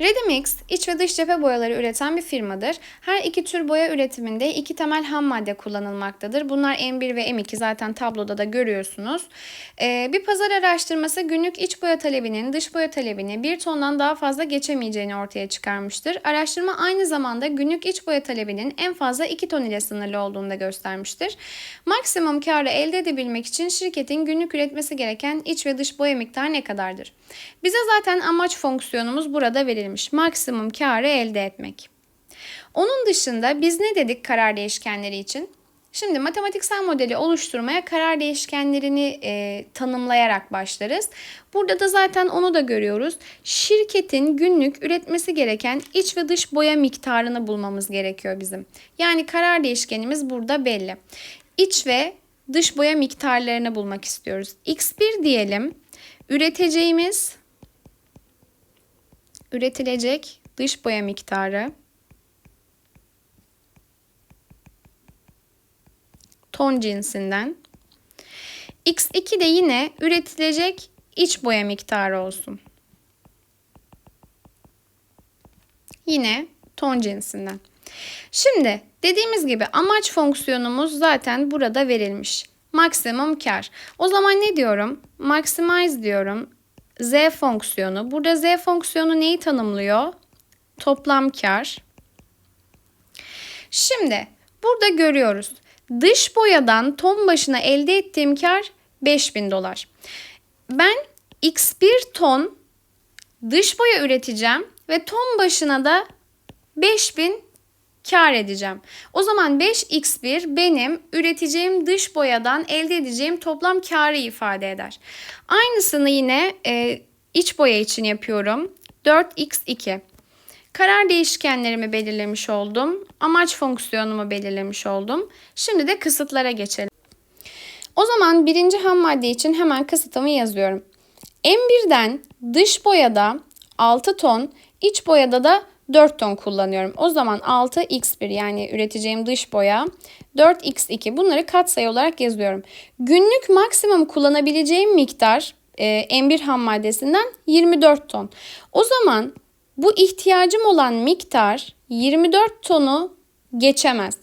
Redimix, iç ve dış cephe boyaları üreten bir firmadır. Her iki tür boya üretiminde iki temel ham madde kullanılmaktadır. Bunlar M1 ve M2 zaten tabloda da görüyorsunuz. Ee, bir pazar araştırması günlük iç boya talebinin dış boya talebini bir tondan daha fazla geçemeyeceğini ortaya çıkarmıştır. Araştırma aynı zamanda günlük iç boya talebinin en fazla 2 ton ile sınırlı olduğunu da göstermiştir. Maksimum karı elde edebilmek için şirketin günlük üretmesi gereken iç ve dış boya miktarı ne kadardır? Bize zaten amaç fonksiyonumuz burada verilmiş. Maksimum karı elde etmek. Onun dışında biz ne dedik karar değişkenleri için? Şimdi matematiksel modeli oluşturmaya karar değişkenlerini e, tanımlayarak başlarız. Burada da zaten onu da görüyoruz. Şirketin günlük üretmesi gereken iç ve dış boya miktarını bulmamız gerekiyor bizim. Yani karar değişkenimiz burada belli. İç ve dış boya miktarlarını bulmak istiyoruz. X1 diyelim. Üreteceğimiz üretilecek dış boya miktarı ton cinsinden. X2 de yine üretilecek iç boya miktarı olsun. Yine ton cinsinden. Şimdi dediğimiz gibi amaç fonksiyonumuz zaten burada verilmiş. Maksimum kar. O zaman ne diyorum? Maximize diyorum. Z fonksiyonu. Burada Z fonksiyonu neyi tanımlıyor? Toplam kar. Şimdi burada görüyoruz. Dış boyadan ton başına elde ettiğim kar 5000 dolar. Ben x1 ton dış boya üreteceğim ve ton başına da 5000 kar edeceğim. O zaman 5x1 benim üreteceğim dış boyadan elde edeceğim toplam karı ifade eder. Aynısını yine e, iç boya için yapıyorum. 4x2. Karar değişkenlerimi belirlemiş oldum. Amaç fonksiyonumu belirlemiş oldum. Şimdi de kısıtlara geçelim. O zaman birinci ham madde için hemen kısıtımı yazıyorum. M1'den dış boyada 6 ton, iç boyada da 4 ton kullanıyorum. O zaman 6x1 yani üreteceğim dış boya 4x2 bunları katsayı olarak yazıyorum. Günlük maksimum kullanabileceğim miktar e, M1 ham maddesinden 24 ton. O zaman bu ihtiyacım olan miktar 24 tonu geçemez.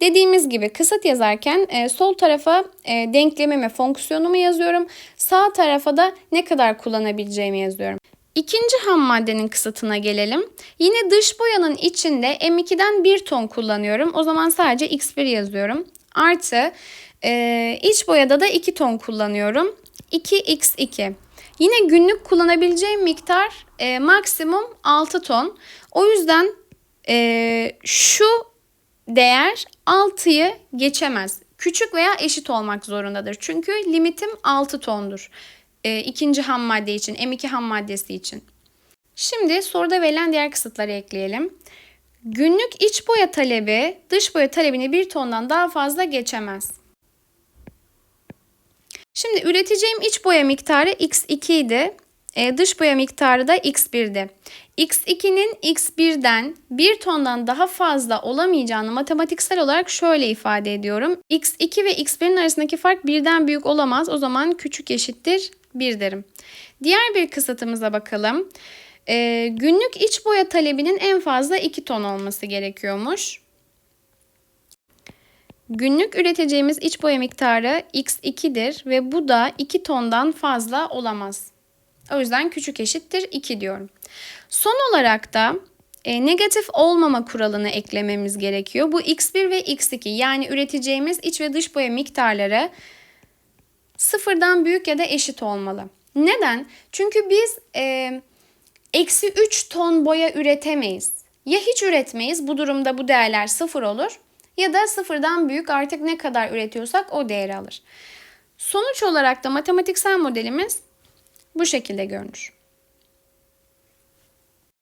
Dediğimiz gibi kısıt yazarken e, sol tarafa e, denklemimi, fonksiyonumu yazıyorum. Sağ tarafa da ne kadar kullanabileceğimi yazıyorum. İkinci ham maddenin kısıtına gelelim. Yine dış boyanın içinde M2'den 1 ton kullanıyorum. O zaman sadece X1 yazıyorum. Artı e, iç boyada da 2 ton kullanıyorum. 2X2. Yine günlük kullanabileceğim miktar e, maksimum 6 ton. O yüzden e, şu değer 6'yı geçemez. Küçük veya eşit olmak zorundadır. Çünkü limitim 6 tondur. E, ikinci ham madde için, M2 ham maddesi için. Şimdi soruda verilen diğer kısıtları ekleyelim. Günlük iç boya talebi dış boya talebini 1 tondan daha fazla geçemez. Şimdi üreteceğim iç boya miktarı x2 idi. E, dış boya miktarı da x1'di. x2'nin x1'den 1 tondan daha fazla olamayacağını matematiksel olarak şöyle ifade ediyorum. x2 ve x1'in arasındaki fark birden büyük olamaz. O zaman küçük eşittir 1 derim. Diğer bir kısıtımıza bakalım. E, günlük iç boya talebinin en fazla 2 ton olması gerekiyormuş. Günlük üreteceğimiz iç boya miktarı x2'dir ve bu da 2 tondan fazla olamaz. O yüzden küçük eşittir 2 diyorum. Son olarak da e, negatif olmama kuralını eklememiz gerekiyor. Bu x1 ve x2 yani üreteceğimiz iç ve dış boya miktarları sıfırdan büyük ya da eşit olmalı. Neden? Çünkü biz e, eksi 3 ton boya üretemeyiz. Ya hiç üretmeyiz bu durumda bu değerler sıfır olur ya da sıfırdan büyük artık ne kadar üretiyorsak o değeri alır. Sonuç olarak da matematiksel modelimiz bu şekilde görünür.